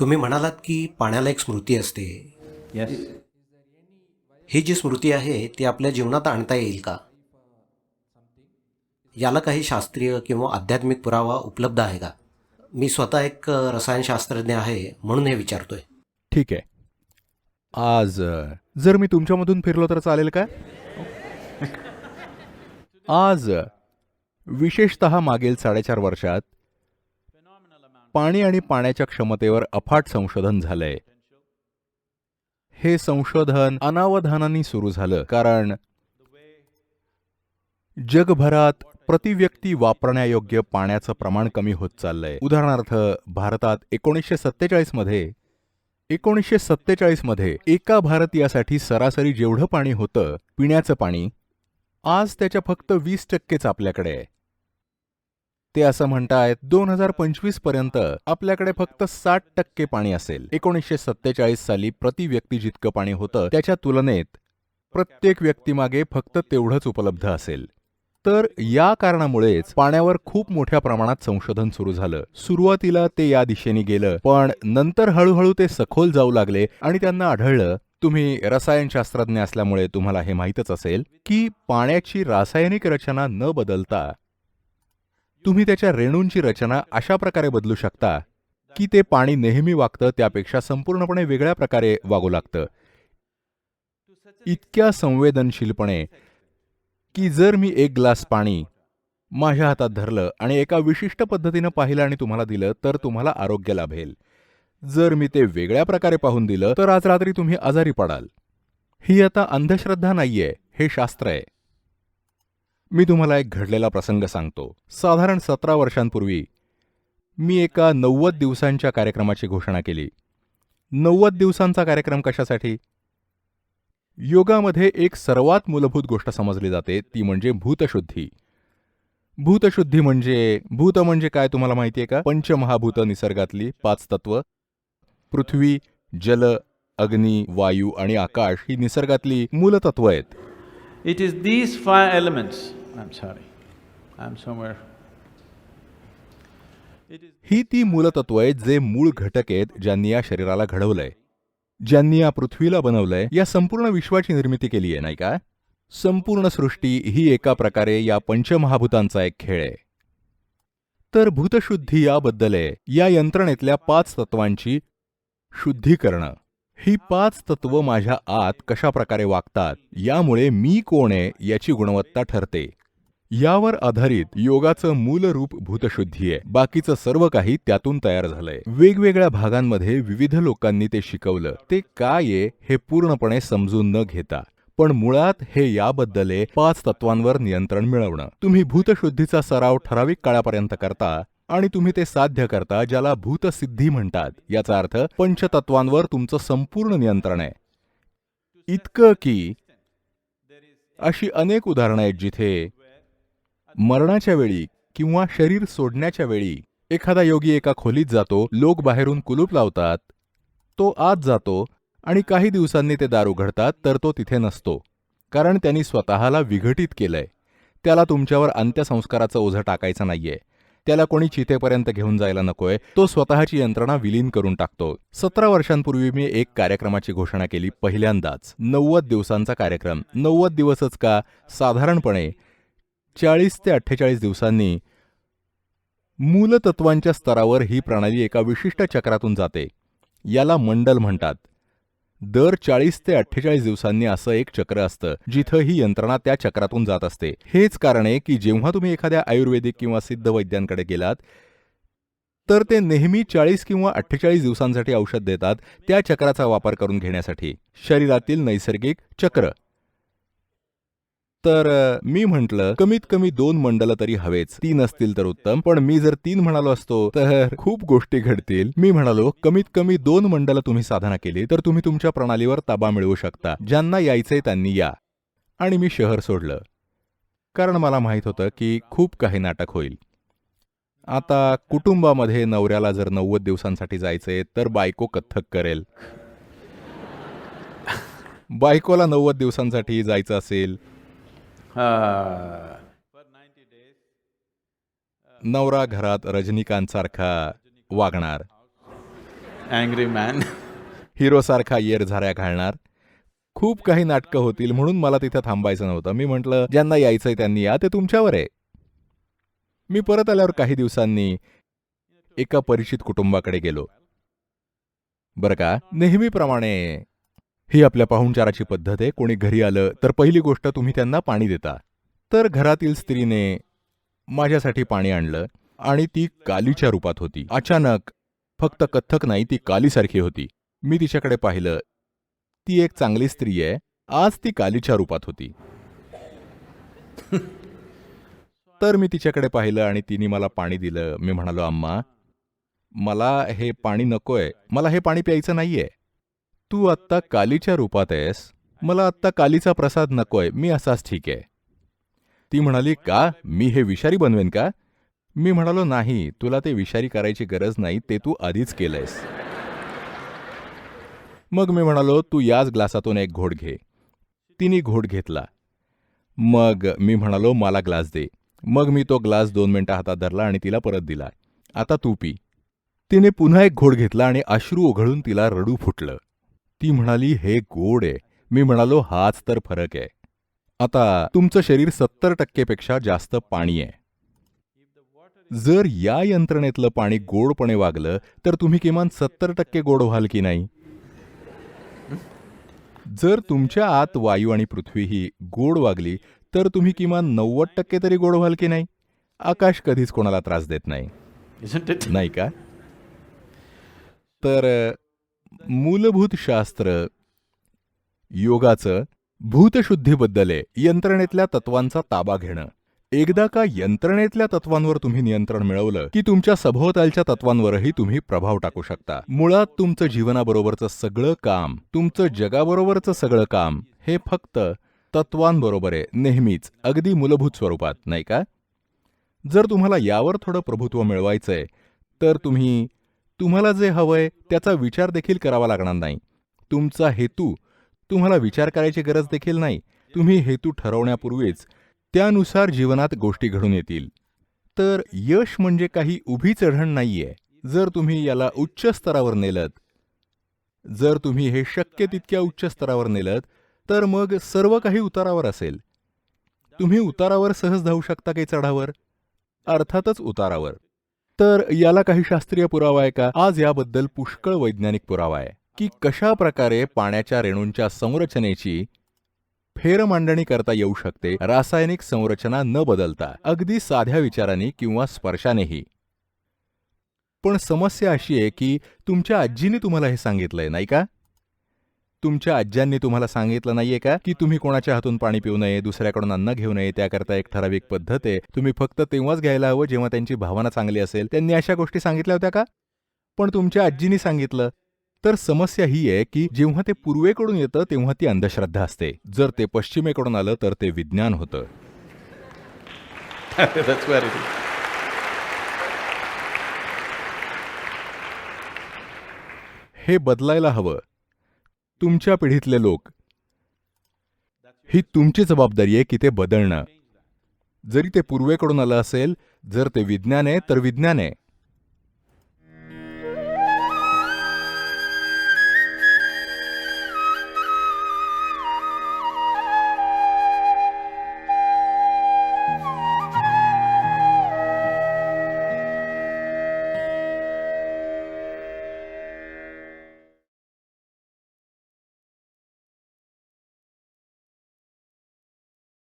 तुम्ही म्हणालात की पाण्याला एक स्मृती असते. Yes. ही जी स्मृती आहे ती आपल्या जीवनात आणता येईल का? याला काही शास्त्रीय किंवा आध्यात्मिक पुरावा उपलब्ध आहे का? मी स्वतः एक रसायनशास्त्रज्ञ आहे म्हणून हे विचारतोय. ठीक आहे. आज जर मी तुमच्यामधून फिरलो तर चालेल का? आज विशेषत मागील साडेचार वर्षात पाणी आणि पाण्याच्या क्षमतेवर अफाट संशोधन झालंय. हे संशोधन अनावधानाने सुरू झालं कारण जगभरात प्रतिव्यक्ती वापरण्यायोग्य पाण्याचं प्रमाण कमी होत चाललंय. उदाहरणार्थ भारतात एकोणीसशे सत्तेचाळीसमध्ये एकोणीसशे सत्तेचाळीसमध्ये एका भारतीयासाठी सरासरी जेवढं पाणी होतं पिण्याचं पाणी आज त्याच्या फक्त वीस टक्केच आपल्याकडे आहे. ते असं म्हणतायत दोन हजार पंचवीसपर्यंत आपल्याकडे फक्त साठ टक्के पाणी असेल. एकोणीसशे सत्तेचाळीस साली प्रति व्यक्ती जितकं पाणी होतं त्याच्या तुलनेत प्रत्येक व्यक्तीमागे फक्त तेवढंच उपलब्ध असेल. तर या कारणामुळेच पाण्यावर खूप मोठ्या प्रमाणात संशोधन सुरू झालं. सुरुवातीला ते या दिशेने गेलं पण नंतर हळूहळू ते सखोल जाऊ लागले आणि त्यांना आढळलं तुम्ही रसायनशास्त्रज्ञ असल्यामुळे तुम्हाला हे माहीतच असेल की पाण्याची रासायनिक रचना न बदलता तुम्ही त्याच्या रेणूंची रचना अशा प्रकारे बदलू शकता की ते पाणी नेहमी वागतं त्यापेक्षा संपूर्णपणे वेगळ्या प्रकारे वागू लागतं. इतक्या संवेदनशीलपणे की जर मी एक ग्लास पाणी माझ्या हातात धरलं आणि एका विशिष्ट पद्धतीनं पाहिलं आणि तुम्हाला दिलं तर तुम्हाला आरोग्य लाभेल. जर मी ते वेगळ्या प्रकारे पाहून दिलं तर आज रात्री तुम्ही आजारी पडाल. ही आता अंधश्रद्धा नाहीये हे शास्त्र आहे. मी तुम्हाला एक घडलेला प्रसंग सांगतो. साधारण सतरा वर्षांपूर्वी मी एका नव्वद दिवसांच्या कार्यक्रमाची घोषणा केली. नव्वद दिवसांचा कार्यक्रम कशासाठी? योगामध्ये एक सर्वात मूलभूत गोष्ट समजली जाते ती म्हणजे भूतशुद्धी. भूतशुद्धी म्हणजे भूत म्हणजे काय तुम्हाला माहिती आहे का? पंचमहाभूत निसर्गातली पाच तत्व. पृथ्वी जल अग्नी वायू आणि आकाश ही निसर्गातली मूलतत्व आहेत. It is these five elements I'm sorry. I'm somewhere. ही ती मूलतत्व आहेत जे मूळ घटक आहेत ज्यांनी या शरीराला घडवलंय ज्यांनी या पृथ्वीला बनवलंय या संपूर्ण विश्वाची निर्मिती केली आहे नाही का संपूर्ण सृष्टी ही एका प्रकारे या पंचमहाभूतांचा एक खेळ आहे तर भूतशुद्धी याबद्दल आहे या यंत्रणेतल्या पाच तत्वांची शुद्धी करणं ही पाच तत्व माझ्या आत कशा प्रकारे वागतात यामुळे मी कोण आहे याची गुणवत्ता ठरते. यावर आधारित योगाचं मूल रूप भूतशुद्धी आहे. बाकीचं सर्व काही त्यातून तयार झालंय. वेगवेगळ्या भागांमध्ये विविध लोकांनी ते शिकवलं. ते काय आहे हे पूर्णपणे समजून न घेता. पण मुळात हे याबद्दल पाच तत्वांवर नियंत्रण मिळवणं. तुम्ही भूतशुद्धीचा सराव ठराविक काळापर्यंत करता आणि तुम्ही ते साध्य करता ज्याला भूतसिद्धी म्हणतात. याचा अर्थ पंचतत्वांवर तुमचं संपूर्ण नियंत्रण आहे. इतकं की अशी अनेक उदाहरणं आहेत जिथे मरणाच्या वेळी किंवा शरीर सोडण्याच्या वेळी एखादा योगी एका खोलीत जातो लोक बाहेरून कुलूप लावतात तो आत जातो आणि काही दिवसांनी ते दार उघडतात तर तो तिथे नसतो. कारण त्यांनी स्वतःला विघटित केलंय. त्याला तुमच्यावर अंत्यसंस्काराचं ओझं टाकायचं नाहीये. त्याला कोणी चितेपर्यंत घेऊन जायला नकोय. तो स्वतःची यंत्रणा विलीन करून टाकतो. सतरा वर्षांपूर्वी मी एक कार्यक्रमाची घोषणा केली पहिल्यांदाच. नव्वद दिवसांचा कार्यक्रम. नव्वद दिवसच का? साधारणपणे चाळीस ते अठ्ठेचाळीस दिवसांनी मूलतत्वांच्या स्तरावर ही प्रणाली एका विशिष्ट चक्रातून जाते. याला मंडल म्हणतात. दर चाळीस ते अठ्ठेचाळीस दिवसांनी असं एक चक्र असतं जिथं ही यंत्रणा त्या चक्रातून जात असते. हेच कारण आहे की जेव्हा तुम्ही एखाद्या आयुर्वेदिक किंवा सिद्ध वैद्यांकडे गेलात तर ते नेहमी चाळीस किंवा अठ्ठेचाळीस दिवसांसाठी औषध देतात त्या चक्राचा वापर करून घेण्यासाठी. शरीरातील नैसर्गिक चक्र. तर मी म्हंटल कमीत कमी दोन मंडल तरी हवेच. तीन असतील तर उत्तम. पण मी जर तीन म्हणालो असतो तर खूप गोष्टी घडतील. मी म्हणालो कमीत कमी दोन मंडल तुम्ही साधना केली तर तुम्ही तुमच्या प्रणालीवर ताबा मिळवू शकता. ज्यांना यायचंय त्यांनी या. आणि मी शहर सोडलं. कारण मला माहीत होतं की खूप काही नाटक होईल. आता कुटुंबामध्ये नवऱ्याला जर नव्वद दिवसांसाठी जायचंय तर बायको कथ्थक करेल. बायकोला नव्वद दिवसांसाठी जायचं असेल नवरा घरात रजनीकांत सारखा वागणार. Angry man. हिरोसारखा येर झाऱ्या घालणार. खूप काही नाटकं होतील म्हणून मला तिथं थांबायचं नव्हतं. मी म्हटलं ज्यांना यायचंय त्यांनी या ते तुमच्यावर आहे. मी परत आल्यावर काही दिवसांनी एका परिचित कुटुंबाकडे गेलो. बरं का? नेहमीप्रमाणे ही आपल्या पाहुणचाराची पद्धत आहे. कोणी घरी आलं तर पहिली गोष्ट तुम्ही त्यांना पाणी देता. तर घरातील स्त्रीने माझ्यासाठी पाणी आणलं आणि ती कालीच्या रूपात होती. अचानक फक्त कथ्थक नाही ती कालीसारखी होती. मी तिच्याकडे पाहिलं. ती एक चांगली स्त्री आहे. आज ती कालीच्या रूपात होती. तर मी तिच्याकडे पाहिलं आणि तिने मला पाणी दिलं. मी म्हणालो अम्मा मला हे पाणी नकोय. मला हे पाणी प्यायचं नाहीये. तू आत्ता कालीच्या रूपात आहेस. मला आत्ता कालीचा प्रसाद नकोय. मी असाच ठीक आहे. ती म्हणाली का? मी हे विषारी बनवेन का? मी म्हणालो नाही. तुला ते विषारी करायची गरज नाही. ते तू आधीच केलंयस. मग मी म्हणालो तू याच ग्लासातून एक घोट घे. तिने घोट घेतला. मग मी म्हणालो मला ग्लास दे. मग मी तो ग्लास दोन मिनटं हातात धरला आणि तिला परत दिला. आता तू पी. तिने पुन्हा एक घोट घेतला आणि अश्रू ओघळून तिला रडू फुटलं. ती म्हणाली हे गोड आहे. मी म्हणालो हाच तर फरक आहे. आता तुमचं शरीर सत्तर टक्केपेक्षा जास्त पाणी आहे. जर या यंत्रणेतलं पाणी गोडपणे वागलं तर तुम्ही किमान सत्तर टक्के गोड व्हाल की नाही? जर तुमच्या आत वायू आणि पृथ्वी ही गोड वागली तर तुम्ही किमान नव्वद टक्के तरी गोड व्हाल की नाही? आकाश कधीच कोणाला त्रास देत नाही? नाही का? तर मूलभूत शास्त्र योगाचं भूतशुद्धीबद्दल आहे. यंत्रणेतल्या तत्वांचा ताबा घेणं. एकदा का यंत्रणेतल्या तत्वांवर तुम्ही नियंत्रण मिळवलं की तुमच्या सभोवतालच्या तत्वांवरही तुम्ही प्रभाव टाकू शकता. मुळात तुमचं जीवनाबरोबरचं सगळं काम तुमचं जगाबरोबरचं सगळं काम हे फक्त तत्वांबरोबर आहे. नेहमीच अगदी मूलभूत स्वरूपात नाही का? जर तुम्हाला यावर थोडं प्रभुत्व मिळवायचंय तर तुम्ही तुम्हाला जे हवंय त्याचा विचार देखील करावा लागणार नाही. तुमचा हेतू तुम्हाला विचार करायची गरज देखील नाही. तुम्ही हेतू ठरवण्यापूर्वीच त्यानुसार जीवनात गोष्टी घडून येतील. तर यश म्हणजे काही उभी चढण नाहीये जर तुम्ही याला उच्च स्तरावर नेलत. जर तुम्ही हे शक्य तितक्या उच्च स्तरावर नेलत तर मग सर्व काही उतारावर असेल. तुम्ही उतारावर सहज धावू शकता काही चढावर? अर्थातच उतारावर. तर याला काही शास्त्रीय पुरावा आहे का? आज याबद्दल पुष्कळ वैज्ञानिक पुरावा आहे. की कशा प्रकारे पाण्याच्या रेणूंच्या संरचनेची फेरमांडणी करता येऊ शकते रासायनिक संरचना न बदलता अगदी साध्या विचारांनी किंवा स्पर्शानेही. पण समस्या अशी आहे की तुमच्या आजीने तुम्हाला हे सांगितलंय नाही का? तुमच्या आज्यांनी तुम्हाला सांगितलं नाहीये का? की तुम्ही कोणाच्या हातून पाणी पिऊ नये दुसऱ्याकडून अन्न घेऊ नये त्याकरता एक ठराविक पद्धत आहे. तुम्ही फक्त तेव्हाच घ्यायला हवं जेव्हा त्यांची भावना चांगली असेल. त्यांनी अशा गोष्टी सांगितल्या होत्या का? पण तुमच्या आजीनी सांगितलं. तर समस्या ही आहे की जेव्हा ते पूर्वेकडून येतं तेव्हा ती अंधश्रद्धा असते. जर ते पश्चिमेकडून आलं तर ते विज्ञान होतं. हे बदलायला हवं. तुमच्या पिढीतले लोक. ही तुमची जबाबदारी आहे की ते बदलणं. जरी ते पूर्वेकडून आलं असेल जर ते विज्ञान आहे तर विज्ञान आहे.